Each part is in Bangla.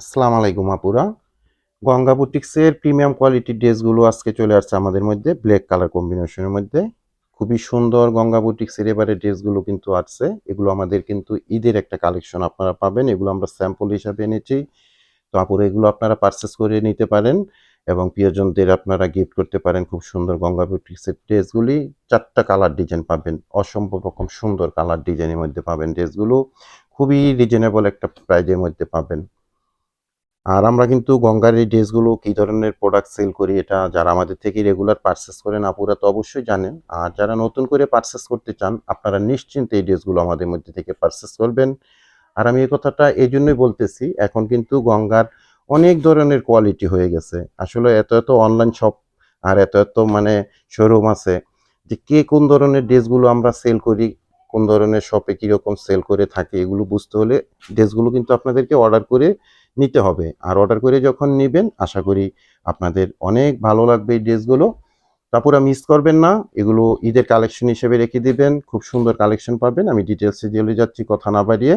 আসসালামু আলাইকুম আপুরা। গঙ্গা বুটিক্সের প্রিমিয়াম কোয়ালিটির ড্রেসগুলো আজকে চলে আসছে আমাদের মধ্যে ব্ল্যাক কালার কম্বিনেশনের মধ্যে। খুবই সুন্দর গঙ্গা বুটিক্সের এবারে ড্রেসগুলো কিন্তু আসছে। এগুলো আমাদের কিন্তু ঈদের একটা কালেকশন আপনারা পাবেন। এগুলো আমরা স্যাম্পল হিসাবে এনেছি। তো আপুরা, এগুলো আপনারা পারচেস করে নিতে পারেন এবং প্রিয়জনদের আপনারা গিফট করতে পারেন খুব সুন্দর গঙ্গা বুটিক্সের ড্রেসগুলি। চারটা কালার ডিজাইন পাবেন, অসম্ভব রকম সুন্দর কালার ডিজাইনের মধ্যে পাবেন ড্রেসগুলো। খুবই রিজনেবল একটা প্রাইজের মধ্যে পাবেন। আর আমরা কিন্তু গঙ্গার এই ড্রেসগুলো কী ধরনের প্রোডাক্ট সেল করি এটা যারা আমাদের থেকে রেগুলার পারচেস করেন আপুরা তো অবশ্যই জানেন। আর যারা নতুন করে পারচেস করতে চান, আপনারা নিশ্চিন্তে এই ড্রেসগুলো আমাদের মধ্যে থেকে পারচেস করবেন। আর আমি এই কথাটা এই জন্যই বলতেছি, এখন কিন্তু গঙ্গার অনেক ধরনের কোয়ালিটি হয়ে গেছে। আসলে এত এত অনলাইন শপ আর এত এত মানে শোরুম আছে যে কে কোন ধরনের ড্রেসগুলো আমরা সেল করি, কোন ধরনের শপে কীরকম সেল করে থাকে, এগুলো বুঝতে হলে ড্রেসগুলো কিন্তু আপনাদেরকে অর্ডার করে নিতে হবে। আর অর্ডার করে যখন নেবেন, আশা করি আপনাদের অনেক ভালো লাগবে এই ড্রেসগুলো তারপরে মিস করবেন না, এগুলো ঈদের কালেকশন হিসেবে রেখে দিবেন। খুব সুন্দর কালেকশন পাবেন। আমি ডিটেলসে চলে যাচ্ছি, কথা না বাড়িয়ে।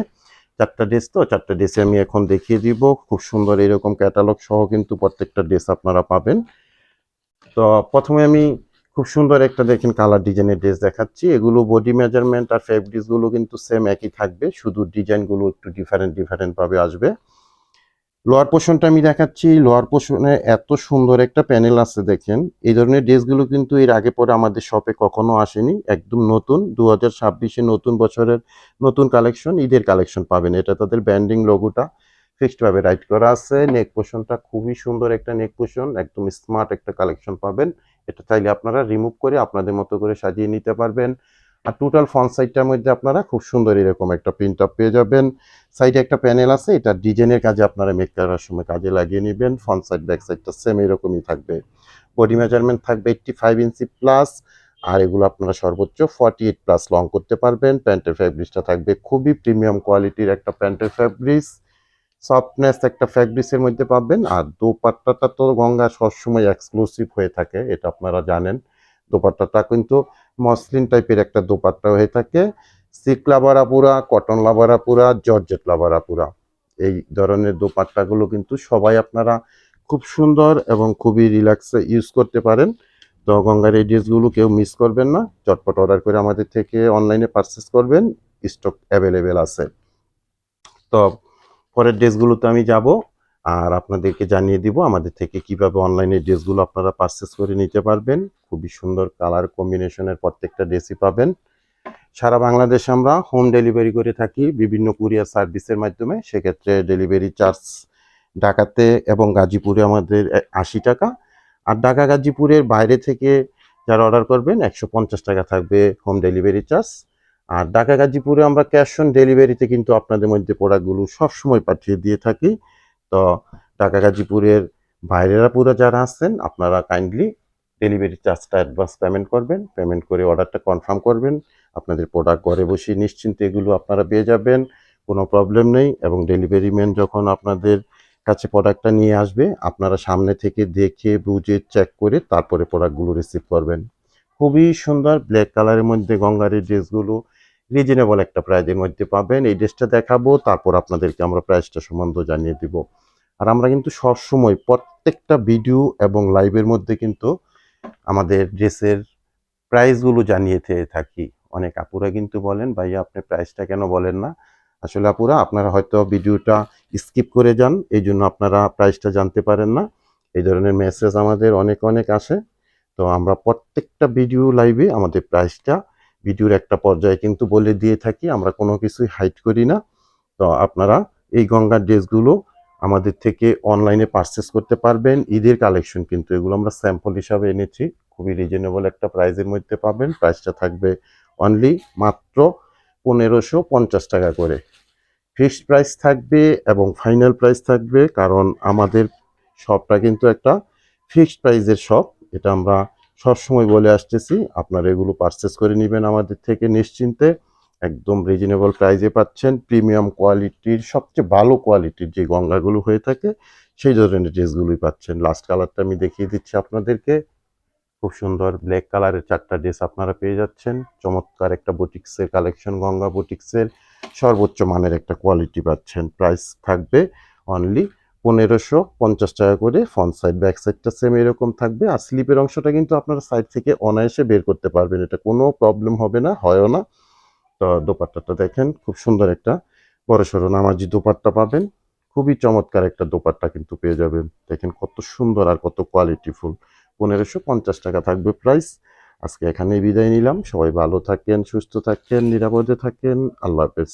চারটা ড্রেস তো, চারটা ড্রেসে আমি এখন দেখিয়ে দিব। খুব সুন্দর এরকম ক্যাটালগ সহ কিন্তু প্রত্যেকটা ড্রেস আপনারা পাবেন। তো প্রথমে আমি খুব সুন্দর একটা দেখেন কালার ডিজাইনের ড্রেস দেখাচ্ছি। এগুলো বডি মেজারমেন্ট আর ফেব্রিক্সগুলো কিন্তু সেম একই থাকবে। শুধু ডিজাইনগুলো একটু ডিফারেন্ট ডিফারেন্টভাবে আসবে। লোয়ার পোর্শনটা আমি দেখাচ্ছি। লোয়ার পোর্শনে এত সুন্দর একটা প্যানেল আছে দেখেন। এই ধরনের ড্রেসগুলো কিন্তু এর আগে পরে আমাদের শপে কখনো আসেনি। একদম নতুন দু হাজার নতুন বছরের নতুন কালেকশন ঈদের কালেকশন পাবেন। এটা তাদের ব্যান্ডিং লোগোটা ফিক্সডভাবে রাইট করা আছে। নেক পোর্শনটা খুবই সুন্দর একটা নেক পোর্শন একদম স্মার্ট একটা কালেকশন পাবেন। এটা চাইলে আপনারা রিমুভ করে আপনাদের মতো করে সাজিয়ে নিতে পারবেন। আর টোটাল ফ্রন্ট সাইডটার মধ্যে আপনারা খুব সুন্দর এরকম একটা প্রিন্ট আপ পেয়ে যাবেন। সাইডে একটা প্যানেল আছে, এটা ডিজাইনের কাজে আপনারা মেক করার সময় কাজে লাগিয়ে নেবেন। ফ্রন্ট সাইড ব্যাক সাইডটা সেম এরকমই থাকবে। বডি মেজারমেন্ট থাকবে এইটটি ফাইভ ইঞ্চি প্লাস আর এগুলো আপনারা সর্বোচ্চ ফর্টি এইট প্লাস লং করতে পারবেন। প্যান্টের ফ্যাব্রিক্সটা থাকবে খুবই প্রিমিয়াম কোয়ালিটির একটা প্যান্টের ফ্যাব্রিক্স সফটনেস একটা ফ্যাব্রিক্সের মধ্যে পাবেন, আর দোপাট্টাটা তো গঙ্গা সবসময় এক্সক্লুসিভ হয়ে থাকে, এটা আপনারা জানেন। দোপাট্টাটা কিন্তু মসলিন টাইপের একটা দোপাট্টা হয়ে থাকে। সিক লাভারা পুরা কটন লাভারা পুরা জর্জেট লাভারা পুরা এই ধরনের দোপাট্টাগুলো কিন্তু সবাই আপনারা খুব সুন্দর এবং খুবই রিল্যাক্সে ইউজ করতে পারেন। তো গঙ্গার এই ড্রেসগুলো কেউ মিস করবেন না। চটপট অর্ডার করে আমাদের থেকে অনলাইনে পারচেস করবেন। স্টক অ্যাভেলেবেল আছে। তো পরের ড্রেসগুলোতে আমি যাব। আর আপনাদেরকে জানিয়ে দিব আমাদের থেকে কীভাবে অনলাইনে ড্রেসগুলো আপনারা পারচেস করে নিতে পারবেন। খুবই সুন্দর কালার কম্বিনেশনের প্রত্যেকটা ড্রেসই পাবেন। সারা বাংলাদেশে আমরা হোম ডেলিভারি করে থাকি বিভিন্ন কুরিয়ার সার্ভিসের মাধ্যমে। সেক্ষেত্রে ডেলিভারি চার্জ ঢাকাতে এবং গাজীপুরে আমাদের আশি টাকা। আর ঢাকা গাজীপুরের বাইরে থেকে যারা অর্ডার করবেন, একশো পঞ্চাশ টাকা থাকবে হোম ডেলিভারি চার্জ আর ঢাকা গাজীপুরে আমরা ক্যাশ অন ডেলিভারিতে কিন্তু আপনাদের মধ্যে প্রোডাক্টগুলো সবসময় পাঠিয়ে দিয়ে থাকি। তো ঢাকা গাজীপুরের বাইরেরা পুরো যারা আছেন, আপনারা কাইন্ডলি ডেলিভারি চার্জটা অ্যাডভান্স পেমেন্ট করবেন। পেমেন্ট করে অর্ডারটা কনফার্ম করবেন। আপনাদের প্রোডাক্ট ঘরে বসে নিশ্চিন্তে এগুলো আপনারা পেয়ে যাবেন। কোনো প্রবলেম নেই এবং ডেলিভারি ম্যান যখন আপনাদের কাছে প্রোডাক্টটা নিয়ে আসবে, আপনারা সামনে থেকে দেখে, বুঝে চেক করে তারপরে প্রোডাক্টগুলো রিসিভ করবেন। খুবই সুন্দর ব্ল্যাক কালারের মধ্যে গঙ্গারের ড্রেসগুলো। রিজনেবল একটা প্রাইজের মধ্যে পাবেন। এই ড্রেসটা দেখাবো, তারপর আপনাদেরকে আমরা প্রাইসটা সম্বন্ধ জানিয়ে দিব। আর আমরা কিন্তু সবসময় প্রত্যেকটা ভিডিও এবং লাইভের মধ্যে কিন্তু আমাদের ড্রেসের প্রাইসগুলো জানিয়ে থাকি। অনেক আপুরা কিন্তু বলেন, ভাইয়া, আপনি প্রাইসটা কেন বলেন না? আসলে আপুরা, আপনারা হয়তো ভিডিওটা স্কিপ করে যান এই জন্য আপনারা প্রাইসটা জানতে পারেন না। এই ধরনের মেসেজ আমাদের অনেক অনেক আসে। তো আমরা প্রত্যেকটা ভিডিও লাইভে আমাদের প্রাইসটা ভিডিওর একটা পর্যায়ে কিন্তু বলে দিয়ে থাকি। আমরা কোনো কিছুই হাইড করি না। তো আপনারা এই গঙ্গার ড্রেসগুলো আমাদের থেকে অনলাইনে পারচেস করতে পারবেন। ঈদের কালেকশন কিন্তু এগুলো আমরা স্যাম্পল হিসাবে এনেছি। খুবই রিজনেবল একটা প্রাইজের মধ্যে পাবেন। প্রাইসটা থাকবে অনলি মাত্র পনেরোশো পঞ্চাশ টাকা করে। ফিক্সড প্রাইস থাকবে এবং ফাইনাল প্রাইস থাকবে কারণ আমাদের শপটা কিন্তু একটা ফিক্সড প্রাইজের শপ এটা আমরা সবসময় বলে আসতেছি, আপনারা এগুলো পারচেস করে নেবেন আমাদের থেকে নিশ্চিন্তে। একদম রিজনেবল প্রাইসে পাচ্ছেন। প্রিমিয়াম কোয়ালিটির সবচেয়ে ভালো কোয়ালিটির যে গঙ্গাগুলো হয়ে থাকে, সেই ধরনের ড্রেসগুলোই পাচ্ছেন। লাস্ট কালারটা আমি দেখিয়ে দিচ্ছি আপনাদেরকে। খুব সুন্দর ব্ল্যাক কালারের চারটা ড্রেস আপনারা পেয়ে যাচ্ছেন। চমৎকার একটা বুটিক্সের কালেকশন গঙ্গা বুটিক্সের সর্বোচ্চ মানের একটা কোয়ালিটি পাচ্ছেন। প্রাইস থাকবে অনলি পনেরোশো পঞ্চাশ টাকা করে। ফ্রন্ট সাইড ব্যাক সাইডটা সেম এরকম থাকবে। আর স্লিপের অংশটা কিন্তু আপনারা সাইড থেকে অনায়াসে বের করতে পারবেন। এটা কোনো প্রবলেম হবে না, হয়ও না। তো দোপাট্টাটা দেখেন, খুব সুন্দর একটা। বড় সড়ো নামাজি দোপাট্টা পাবেন। খুবই চমৎকার একটা দোপাট্টা কিন্তু পেয়ে যাবেন। দেখেন কত সুন্দর আর কত কোয়ালিটিফুল পনেরোশো পঞ্চাশ টাকা থাকবে প্রাইস আজকে এখানেই বিদায় নিলাম। সবাই ভালো থাকেন, সুস্থ থাকেন, নিরাপদে থাকেন। আল্লাহ হাফেজ।